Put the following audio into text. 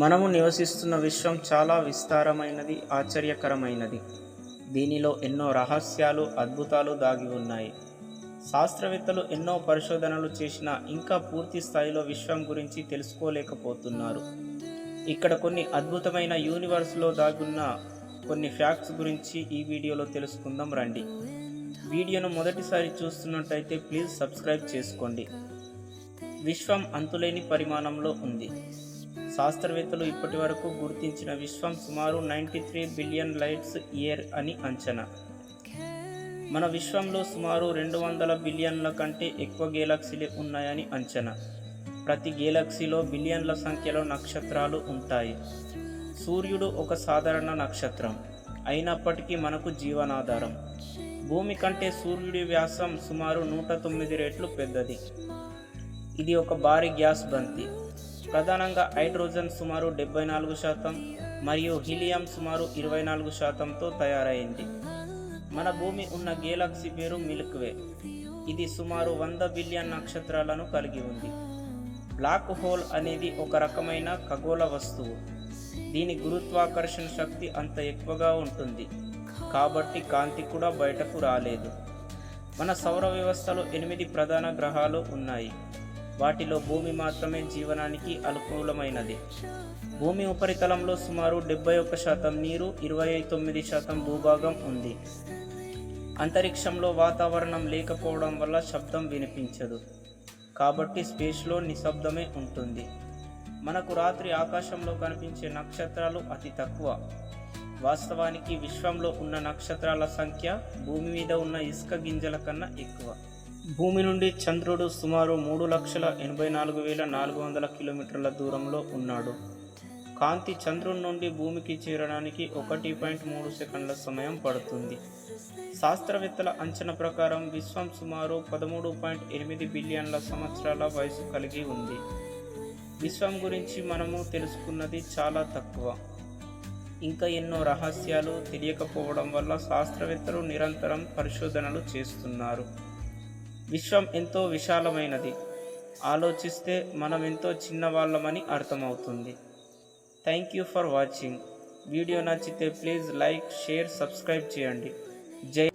మనము నివసిస్తున్న విశ్వం చాలా విస్తారమైనది ఆశ్చర్యకరమైనది. దీనిలో ఎన్నో రహస్యాలు అద్భుతాలు దాగి ఉన్నాయి. శాస్త్రవేత్తలు ఎన్నో పరిశోధనలు చేసినా ఇంకా పూర్తి స్థాయిలో విశ్వం గురించి తెలుసుకోలేకపోతున్నారు. ఇక్కడ కొన్ని అద్భుతమైన యూనివర్స్లో దాగున్న కొన్ని ఫ్యాక్ట్స్ గురించి ఈ వీడియోలో తెలుసుకుందాం రండి. వీడియోను మొదటిసారి చూస్తున్నట్టయితే ప్లీజ్ సబ్స్క్రైబ్ చేసుకోండి. విశ్వం అంతులేని పరిమాణంలో ఉంది. శాస్త్రవేత్తలు ఇప్పటి వరకు గుర్తించిన విశ్వం సుమారు ninety three billion lights year అని అంచనా. మన విశ్వంలో సుమారు రెండు వందల బిలియన్ల కంటే ఎక్కువ గేలక్సీలే ఉన్నాయని అంచనా. ప్రతి గేలక్సీలో బిలియన్ల సంఖ్యలో నక్షత్రాలు ఉంటాయి. సూర్యుడు ఒక సాధారణ నక్షత్రం. అయినప్పటికీ మనకు జీవనాధారం. భూమి కంటే సూర్యుడి వ్యాసం సుమారు నూట తొమ్మిది రెట్లు పెద్దది. ఇది ఒక భారీ గ్యాస్ బంతి. ప్రధానంగా హైడ్రోజన్ సుమారు డెబ్బై నాలుగు శాతం మరియు హీలియం సుమారు ఇరవై నాలుగు శాతంతో తయారైంది. మన భూమి ఉన్న గేలక్సీ పేరు మిల్క్వే. ఇది సుమారు వంద బిలియన్ నక్షత్రాలను కలిగి ఉంది. బ్లాక్ హోల్ అనేది ఒక రకమైన ఖగోళ వస్తువు. దీని గురుత్వాకర్షణ శక్తి అంత ఎక్కువగా ఉంటుంది. కాబట్టి కాంతి కూడా బయటకు రాలేదు. మన సౌర వ్యవస్థలో ఎనిమిది ప్రధాన గ్రహాలు ఉన్నాయి. వాటిలో భూమి మాత్రమే జీవనానికి అనుకూలమైనది. భూమి ఉపరితలంలో సుమారు డెబ్బై ఒక్క శాతం నీరు ఇరవై తొమ్మిది శాతం భూభాగం ఉంది. అంతరిక్షంలో వాతావరణం లేకపోవడం వల్ల శబ్దం వినిపించదు. కాబట్టి స్పేస్లో నిశ్శబ్దమే ఉంటుంది. మనకు రాత్రి ఆకాశంలో కనిపించే నక్షత్రాలు అతి తక్కువ. వాస్తవానికి విశ్వంలో ఉన్న నక్షత్రాల సంఖ్య భూమి మీద ఉన్న ఇసుక గింజల కన్నా ఎక్కువ. భూమి నుండి చంద్రుడు సుమారు మూడు లక్షల ఎనభై నాలుగు వేల నాలుగు వందల కిలోమీటర్ల దూరంలో ఉన్నాడు. కాంతి చంద్రుడి నుండి భూమికి చేరడానికి ఒకటి పాయింట్ మూడు సెకండ్ల సమయం పడుతుంది. శాస్త్రవేత్తల అంచనా ప్రకారం విశ్వం సుమారు పదమూడు పాయింట్ ఎనిమిది బిలియన్ల సంవత్సరాల వయసు కలిగి ఉంది. విశ్వం గురించి మనము తెలుసుకున్నది చాలా తక్కువ. ఇంకా ఎన్నో రహస్యాలు తెలియకపోవడం వల్ల శాస్త్రవేత్తలు నిరంతరం పరిశోధనలు చేస్తున్నారు. విశ్వం ఎంతో విశాలమైనది. ఆలోచిస్తే మనం ఎంతో చిన్నవాళ్ళమని అర్థమవుతుంది. Thank you for watching video నచ్చితే ప్లీజ్ లైక్ షేర్ సబ్స్క్రైబ్ చేయండి. జై